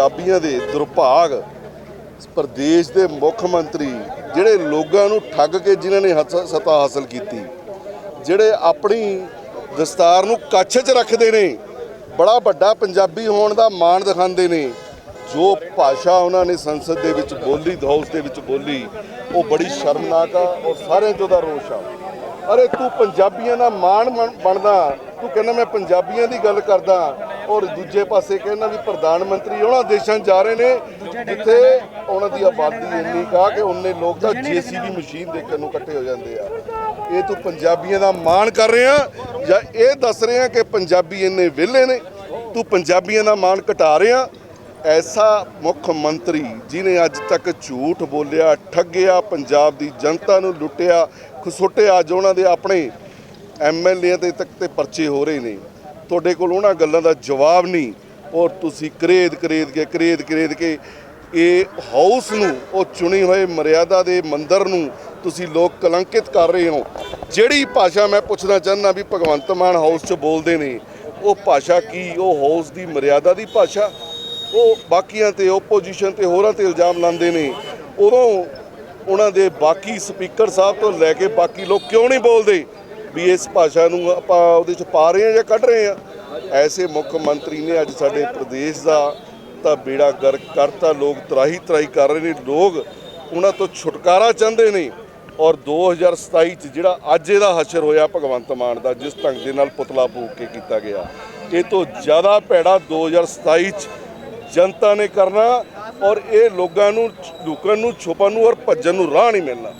ਪੰਜਾਬੀਆਂ ਦੇ ਦੁਰਭਾਗ। ਪ੍ਰਦੇਸ਼ ਦੇ ਮੁੱਖ ਮੰਤਰੀ ਜਿਹੜੇ ਲੋਕਾਂ ਨੂੰ ਠੱਗ ਕੇ ਜਿਨ੍ਹਾਂ ਨੇ ਹਸ- ਸੱਤਾ ਹਾਸਲ ਕੀਤੀ, ਜਿਹੜੇ ਆਪਣੀ ਦਸਤਾਰ ਨੂੰ ਕੱਛ 'ਚ ਰੱਖਦੇ ਨੇ, ਬੜਾ ਵੱਡਾ ਪੰਜਾਬੀ ਹੋਣ ਦਾ ਮਾਣ ਦਿਖਾਉਂਦੇ ਨੇ। ਜੋ ਭਾਸ਼ਾ ਉਹਨਾਂ ਨੇ ਸੰਸਦ ਦੇ ਵਿੱਚ ਬੋਲੀ ਹਾਊਸ ਦੇ ਵਿੱਚ ਬੋਲੀ, ਉਹ ਬੜੀ ਸ਼ਰਮਨਾਕ ਆ ਔਰ ਸਾਰਿਆਂ 'ਚ ਉਹਦਾ ਰੋਸ਼ ਆ। ਅਰੇ ਤੂੰ ਪੰਜਾਬੀਆਂ ਦਾ ਮਾਣ ਬਣ- ਬਣਦਾ, ਤੂੰ ਕਹਿੰਦਾ ਮੈਂ ਪੰਜਾਬੀਆਂ ਦੀ ਗੱਲ ਕਰਦਾ ਔਰ ਦੂਜੇ ਪਾਸੇ ਕਹਿੰਦਾ ਵੀ ਪ੍ਰਧਾਨ ਮੰਤਰੀ ਉਹਨਾਂ ਦੇਸ਼ਾਂ ਜਾ ਰਹੇ ਨੇ, ਜਿੱਥੇ ਉਹਨਾਂ ਦੀ ਆਬਾਦੀ ਇੰਨੀ ਕਾ ਕਿ ਉਹਨੇ ਲੋਕ ਤਾਂ ਜੀਸੀਬੀ ਮਸ਼ੀਨ ਦੇਖਣ ਨੂੰ ਇਕੱਠੇ ਹੋ ਜਾਂਦੇ ਆ। ਇਹ ਤੂੰ ਪੰਜਾਬੀਆਂ ਦਾ ਮਾਣ ਕਰ ਰਿਹਾ ਜਾਂ ਇਹ ਦੱਸ ਰਿਹਾ ਕਿ ਪੰਜਾਬੀ ਇੰਨੇ ਵਿਹਲੇ ਨੇ? ਤੂੰ ਪੰਜਾਬੀਆਂ ਦਾ ਮਾਣ ਘਟਾ ਰਿਹਾ? ਐਸਾ ਮੁੱਖ ਮੰਤਰੀ ਜਿਨੇ ਅੱਜ ਤੱਕ ਝੂਠ ਬੋਲਿਆ, ਠੱਗਿਆ, ਪੰਜਾਬ ਦੀ ਜਨਤਾ ਨੂੰ ਲੁੱਟਿਆ, ਖਸੁੱਟਿਆ, ਅੱਜ ਉਹਨਾਂ ਦੇ ਆਪਣੇ ਐਮਐਲਏ ਦੇ ਤੱਕ ਤੇ ਪਰਚੇ ਹੋ ਰਹੇ ਨੇ। ਤੁਹਾਡੇ ਕੋਲ ਉਹਨਾਂ ਗੱਲਾਂ ਦਾ ਜਵਾਬ ਨਹੀਂ, ਔਰ ਤੁਸੀਂ ਕਰੇਦ ਕਰੇਦ ਕੇ, ਕਰੇਦ ਕਰੇਦ ਕੇ ਇਹ ਹਾਊਸ ਨੂੰ, ਉਹ ਚੁਣੀ ਹੋਏ ਮਰਿਆਦਾ ਦੇ ਮੰਦਰ ਨੂੰ ਤੁਸੀਂ ਲੋਕ ਕਲੰਕਿਤ ਕਰ ਰਹੇ ਹੋ। ਜਿਹੜੀ ਭਾਸ਼ਾ ਮੈਂ ਪੁੱਛਣਾ ਚਾਹੁੰਦਾ ਵੀ ਭਗਵੰਤ ਮਾਨ ਹਾਊਸ 'ਚ ਬੋਲਦੇ ਨੇ, ਉਹ ਭਾਸ਼ਾ ਕੀ? ਉਹ ਹਾਊਸ ਦੀ ਮਰਿਆਦਾ ਦੀ ਭਾਸ਼ਾ? ਉਹ ਬਾਕੀਆਂ ਤੇ ਓਪੋਜੀਸ਼ਨ ਤੇ ਹੋਰਾਂ ਤੇ ਇਲਜ਼ਾਮ ਲਾਉਂਦੇ ਨੇ। ਉਦੋਂ ਉਹਨਾਂ ਦੇ ਬਾਕੀ ਸਪੀਕਰ ਸਾਹਿਬ ਤੋਂ ਲੈ ਕੇ ਬਾਕੀ ਲੋਕ ਕਿਉਂ ਨਹੀਂ ਬੋਲਦੇ? ਵੀ ਇਸ ਭਾਸ਼ਾ ਨੂੰ ਆਪਾਂ ਉਹਦੇ ਚ ਪਾ ਰਹੇ ਹਾਂ ਜਾਂ ਕੱਢ ਰਹੇ ਹਾਂ। ਐਸੇ ਮੁੱਖ ਮੰਤਰੀ ਨੇ ਅੱਜ ਸਾਡੇ ਪ੍ਰਦੇਸ਼ ਦਾ ਤਾਂ ਬੇੜਾ ਗਰਕ ਕਰਤਾ, ਲੋਕ ਤਰਾਹੀ ਤਰਾਹੀ ਕਰ ਰਹੇ ਨੇ, ਲੋਕ ਉਹਨਾਂ ਤੋਂ ਛੁਟਕਾਰਾ ਚਾਹੁੰਦੇ ਨੇ। ਔਰ 2027 ਚ ਜਿਹੜਾ ਅੱਜ ਇਹਦਾ ਹਸ਼ਰ ਹੋਇਆ ਭਗਵੰਤ ਮਾਨ ਦਾ, ਜਿਸ ਢੰਗ ਦੇ ਨਾਲ ਪੁਤਲਾ ਫੂਕ ਕੇ ਕੀਤਾ ਗਿਆ, ਇਹ ਤੋਂ ਜ਼ਿਆਦਾ ਭੈੜਾ 2027 ਚ ਜਨਤਾ ਨੇ ਕਰਨਾ ਔਰ ਇਹ ਲੋਕਾਂ ਨੂੰ ਲੁਕਣ ਨੂੰ ਛੁਪਣ ਨੂੰ ਔਰ ਭੱਜਣ ਨੂੰ ਰਾਹ ਨਹੀਂ ਮਿਲਣਾ।